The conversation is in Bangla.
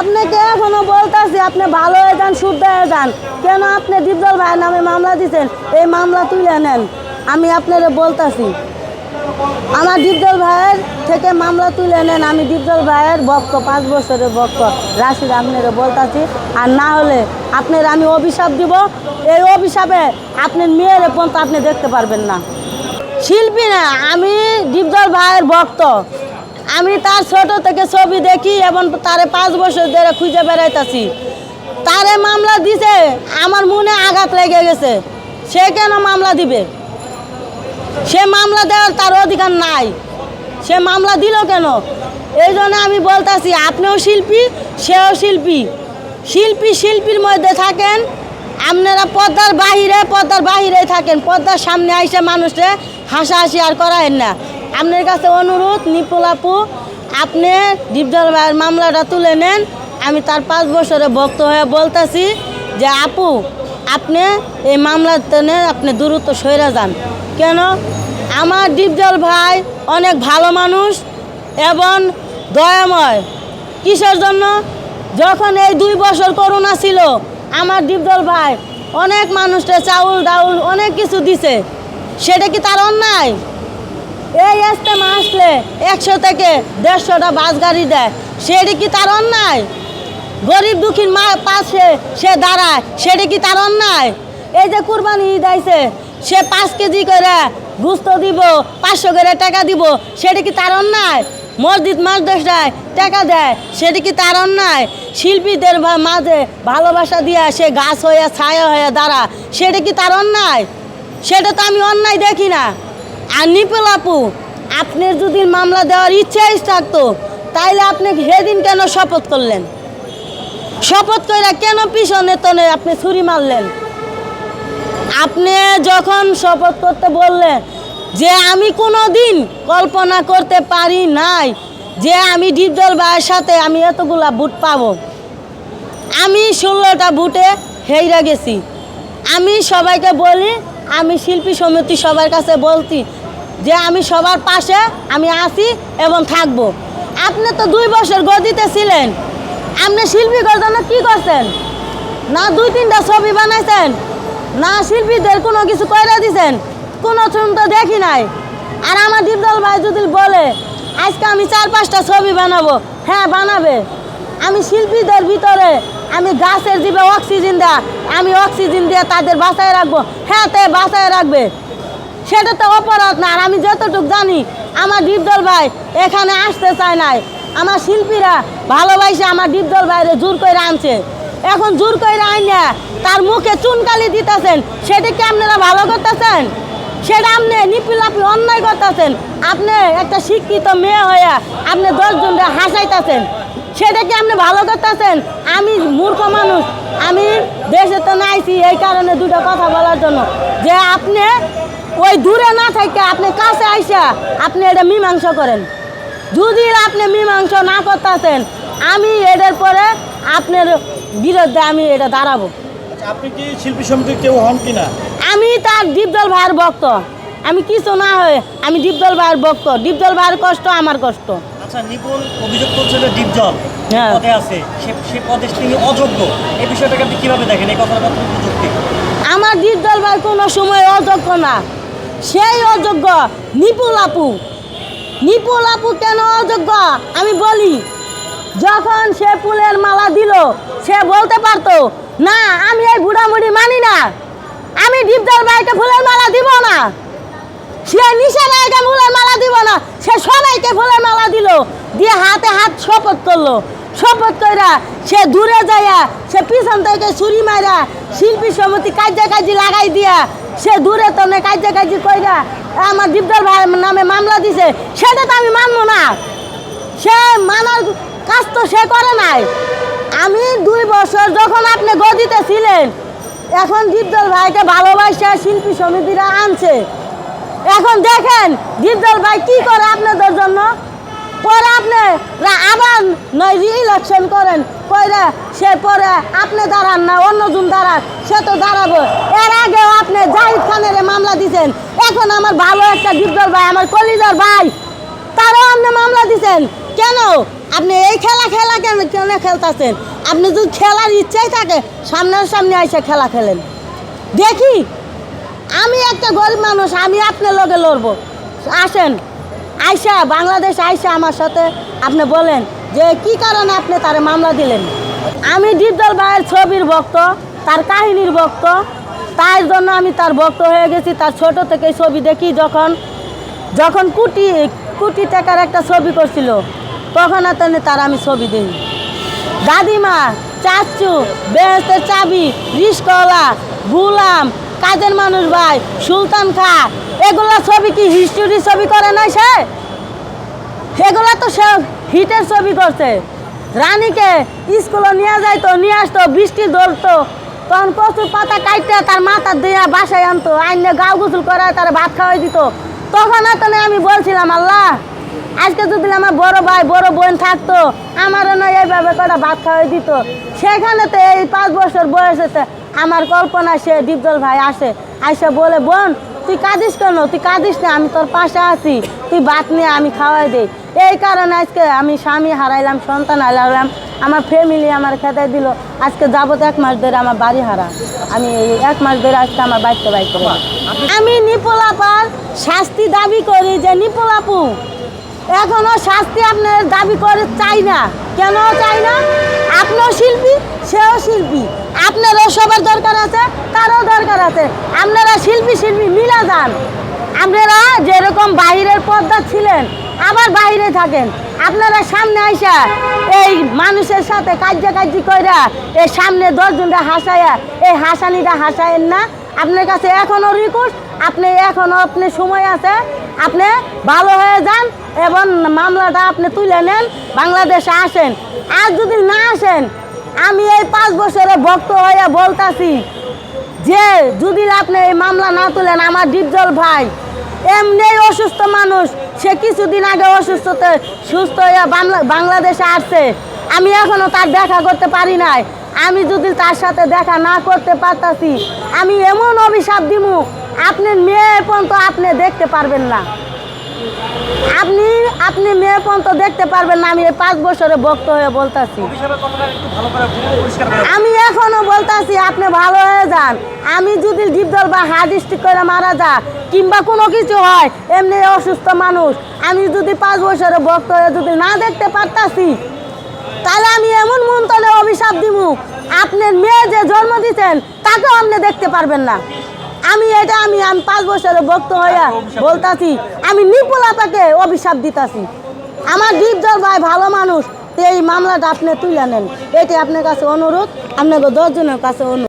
আপনাকে এখনও বলতেছি, আপনি ভালো হয়ে যান, শুদ্ধ হয়ে যান। কেন আপনি ডিপজল ভাইয়ের নামে মামলা দিচ্ছেন এই মামলা তুলে নেন। আমি আপনারা বলতাছি। আমার ডিপজল ভাইয়ের থেকে মামলা তুলে নেন। আমি ডিপজল ভাইয়ের ভক্ত, পাঁচ বছরের ভক্ত। রাশিদ আপনারা বলতাছি। আর না হলে আপনার আমি অভিশাপ দিব। এই অভিশাপে আপনার মেয়ের পর্যন্ত আপনি দেখতে পারবেন না। শিল্পী না, আমি ডিপজল ভাইয়ের ভক্ত। আমি তার ছোট থেকে ছবি দেখি এবং তারে পাঁচ বছর ধরে খুঁজে বেড়াইতেছি। তারে মামলা দিছে, আমার মনে আঘাত লেগে গেছে। সে কেন মামলা দিবে? সে মামলা দেওয়ার তার অধিকার নাই। সে মামলা দিল কেন? এই জন্য আমি বলতাছি, আপনিও শিল্পী, সেও শিল্পী। শিল্পী শিল্পীর মধ্যে থাকেন, আপনারা পদ্মার বাহিরে পদ্মার বাহিরে থাকেন। পদ্মার সামনে আইসে মানুষে হাসাহাসি আর করায়েন না। আপনার কাছে অনুরোধ, নিপুল আপু, আপনি ডিপজল ভাইয়ের মামলাটা তুলে নেন। আমি তার পাঁচ বছরে ভক্ত হয়ে বলতেছি যে, আপু, আপনি এই মামলাতে নে আপনি দ্রুত সইরা যান। কেন? আমার ডিপজল ভাই অনেক ভালো মানুষ এবং দয়াময়। কিসের জন্য? যখন এই দুই বছর করোনা ছিল, আমার ডিপজল ভাই অনেক মানুষকে চাউল, ডাউল অনেক কিছু দিছে। সেটা কি তার অন্যায়? এই ইস্তেমা আসলে একশো থেকে দেড়শোটা বাস গাড়ি দেয়। সেটা কি তার অন্যায়? গরিব দুঃখীর মা পাশে সে দাঁড়ায়, সেটা কি তার অন্যায়? এই যে কুরবানি ঈদ আইছে, সে পাঁচ কেজি করে গুস্ত দিব, পাঁচশো করে টাকা দিব, সেটা কি তার অন্যায়? মসজিদ মাদ্রাসায় টাকা দেয়, সেটা কি তার অন্যায়? শিল্পীদের মাঝে ভালোবাসা দিয়া সে গাছ হয়ে ছায়া হয়ে দাঁড়া সেটা কি তার অন্যায়? সেটা তো আমি অন্যায় দেখি না। আর নিপল আপু আপনার যদি মামলা দেওয়ার ইচ্ছাই থাকতো, তাইলে আপনি সেদিন কেন শপথ করলেন? শপথ করে কেন পিছনে তনে আপনি ছুরি মারলেন? আপনি যখন শপথ করতে বললেন যে আমি কোনো দিন কল্পনা করতে পারি নাই যে আমি ডিপদল ভাইয়ের সাথে আমি এতগুলা বুট পাবো। আমি ষোলোটা বুটে হেইরা গেছি। আমি সবাইকে বলি আমি শিল্পী সমিতি সবার কাছে বলছি যে আমি সবার পাশে আমি আসি এবং থাকব। আপনি তো দুই বছর গদিতে ছিলেন। আপনি শিল্পী জন্য কি করছেন? না দুই তিনটা ছবি বানাইছেন, না শিল্পীদের কোনো কিছু করে দিছেন, কোনো তো দেখি নাই। আর আমার দীপদল ভাই যদি বলে, আজকে আমি চার পাঁচটা ছবি বানাবো। হ্যাঁ বানাবে। আমি শিল্পীদের ভিতরে আমি গাছের জীবে অক্সিজেন দেয়া, আমি অক্সিজেন দিয়ে তাদের বাঁচায় রাখব। হ্যাঁ তে বাঁচায় রাখবে। সেটা তো অপরাধ না, আর আমি যতটুকু জানি, আমার ডিপদল ভাই এখানে আসতে চায় নাই। আমার শিল্পীরা ভালোবাসে আমার ডিপদল ভাইরে জোর করে আনছে। এখন জোর করে আইনা তার মুখে চুনকালি দিতেছেন, সেটা কি আপনারা ভালো করতেছেন? সেটা আপনি নিপিলাপি অন্যায় করতেছেন। আপনি একটা শিক্ষিত মেয়ে হয়ে আপনি দশজনকে হাসাইতেছেন। সেটা কি আপনি ভালো করতেছেন? আমি মূর্খ মানুষ। আমি দেশে তো নাইছি এই কারণে দুটো কথা বলার জন্য। যে আপনি ওই দূরে না থাকে আপনি কাছে আইসা আপনি এটা মীমাংসা করেন। যদি আপনি মীমাংসা না করতেছেন আমি এটার পরে আপনার বিরুদ্ধে আমি এটা দাঁড়াবো। আচ্ছা, আপনি কি শিল্পী সমিতির কেউ হন কিনা? আমি তার ডিপদল ভাইয়ের ভক্ত। আমি কিছু না হয়ে আমি ডিপদল ভাইয়ের ভক্ত। ডিপদল ভাইয়ের কষ্ট আমার কষ্ট। আচ্ছা নিপুল অভিযোগ করছে যে ডিপজল হ্যাঁ। পদে আছে। সে পদে তিনি অযোগ্য। এই বিষয়টাকে আপনি কীভাবে দেখেন? এই কথাটা কতটুকু যুক্তি? আমার ডিপদল ভাই কোনো সময় অযোগ্য না। সেই অযোগ্য নিপুল আপু। নিপুল আপু কেন অযোগ্য? আমি বলি যখন সে ফুলের মালা দিল সে বলতে পারতো না আমি এই বুড়ামুড়ি মানি না। আমি ডিপদল ভাইকে ফুলের মালা দিব না। সে নিশা নায়কে ফুলের মালা দিব না, সে সবাইকে ফুলের মালা দিল, দিয়ে হাতে হাত শপথ করল। শপথ কইরা সে দূরে যাইয়া, সে পিছন থেকে ছুরি মারা শিল্পী সমিতি কাজে কাজি লাগাই দিয়া, সে দূরে তো কাজে কাজি কইরা আমার দীপদল ভাইয়ের নামে মামলা দিছে, সেটা তো আমি মানবো না। সে মানার কাজ তো সে করে নাই। আমি দুই বছর যখন আপনি গদিতে ছিলেন, এখন দীপদল ভাইকে ভালোবাসা শিল্পী সমিতিরা আনছে। এখন দেখেন দীপদল ভাই কি করে আপনাদের জন্য? পরে আপনি আবার নয় ইলেকশন করেন কইরা সে পরে আপনি দাঁড়ান না, অন্যজন দাঁড়ান, সে তো দাঁড়াবো। এর আগেও আপনি জাহিদ খানের মামলা দিছেন, এখন আমার ভালো একটা দীপদল ভাই, আমার কলিজার ভাই, তারও আপনি মামলা দিছেন। কেন? আপনি এই খেলা খেলা কেন কেন খেলতেছেন? আপনি যদি খেলার ইচ্ছাই থাকে সামনের সামনে আইসা খেলা খেলেন। দেখি আমি একটা গরিব মানুষ, আমি আপনার লগে লড়বো। আসেন, আইসা, বাংলাদেশ আইসা আমার সাথে, আপনি বলেন যে কি কারণে আপনি তার মামলা দিলেন? আমি ডিপজল ভাইয়ের ছবির ভক্ত, তার কাহিনীর ভক্ত তার জন্য আমি তার ভক্ত হয়ে গেছি, তার ছোট থেকে ছবি দেখি যখন যখন কোটি কোটি টাকার একটা ছবি করছিল, তখন আর তার আমি ছবি দিই। দাদিমা, চাচু, বেহেস্তের চাবি, রিস্কওয়ালা, গুলাম কাজের মানুষ ভাই, সুলতান খা। এগুলা ছবি কি হিস্টোরি ছবি করে নাই সে? এগুলা তো সব হিটের ছবি করছে। রানীকে স্কুলে নিয়ে যাইতো, নিয়ে আসতো, বৃষ্টি ধরতো। তখন কচুর পাতা কাটতে তার মাথা দিয়ে বাসায় আনতো, আইনে গাও গোসল করে তার ভাত খাওয়াই দিত। তখন তো আমি বলছিলাম, আল্লাহ, আজকে যদি আমার বড় ভাই, বড় বোন থাকতো, আমারও না এইভাবে করে ভাত খাওয়াই দিত। সেখানে তো এই পাঁচ বছর বয়সেতে আমার কল্পনা সে ডিপজল ভাই আসে আইসা বলে বোন তুই কাঁদিস কেন? তুই কাঁদিস না আমি তোর পাশে আছি। তুই ভাত নিয়ে আমি খাওয়াই দিই। এই কারণে আজকে আমি স্বামী হারাইলাম সন্তান হারাইলাম। আমার ফ্যামিলি আমার খেতে দিল। আজকে যাবত এক মাস ধরে আমার বাড়ি হারা। আমি এক মাস ধরে আজকে আমার বাড়িতে বাড়ি করে। আমি নিপোলাপার শাস্তি দাবি করি যে নিপোলাপু এখনও শাস্তি আপনার দাবি করে চাই না। কেন চাই না? আপনিও শিল্পী, সেও শিল্পী। আপনারও সবার দরকার আছে, তারও দরকার আছে। আপনারা শিল্পী শিল্পী, মিলা যান। আপনারা যেরকম বাইরের পর্দা ছিলেন, আবার বাইরে থাকেন। আপনারা সামনে আইসা এই মানুষের সাথে কার্য কার্যি কইরা এই সামনে দশজনটা হাসাইয়া এই হাসানিটা হাসায়েন না। আপনার কাছে এখনও রিকোয়েস্ট আপনি এখনও, আপনি সময় আছে। আপনি ভালো হয়ে যান এবং মামলাটা আপনি তুলে নেন, বাংলাদেশে আসেন। আর যদি না আসেন, আমি এই পাঁচ বছরে ভক্ত হয়ে বলতাছি যে, যদি আপনি এই মামলা না তুলেন, আমার ডিপজল ভাই এমনি অসুস্থ মানুষ, সে কিছুদিন আগে অসুস্থতে সুস্থ হয়ে বাংলা- বাংলাদেশে আসছে। আমি এখনও তার দেখা করতে পারি নাই। আমি যদি তার সাথে দেখা না করতে পারতাছি, আমি এমন অভিশাপ দিমু আপনার মেয়ে পর্যন্ত আপনি দেখতে পারবেন না। আপনি আপনি মেয়ে পর্যন্ত দেখতে পারবেন না আমি এই পাঁচ বছরে ভক্ত হয়ে বলতাছি। আমি এখনও বলতাছি আপনি ভালো হয়ে যান। আমি যদি ডিপদল বা হার্ট স্ট্রিক করে মারা যা কিংবা কোনো কিছু হয় এমনি অসুস্থ মানুষ আমি যদি পাঁচ বছরে ভক্ত হয়ে যদি না দেখতে পারতাছি তাহলে আমি এমন মন্তলে অভিশাপ দিব আপনার মেয়ে যে জন্ম দিচ্ছেন তাকেও আপনি দেখতে পারবেন না। আমি এটা আমি আমি পাঁচ বছরে ভক্ত হইয়া বলতাছি আমি নিপুলাতাকে অভিশাপ দিতাছি। আমার ডিপজল ভাই ভালো মানুষ তো এই মামলাটা আপনি তুলে নেন। এটি আপনার কাছে অনুরোধ আপনাকে দশজনের কাছে অনুরোধ।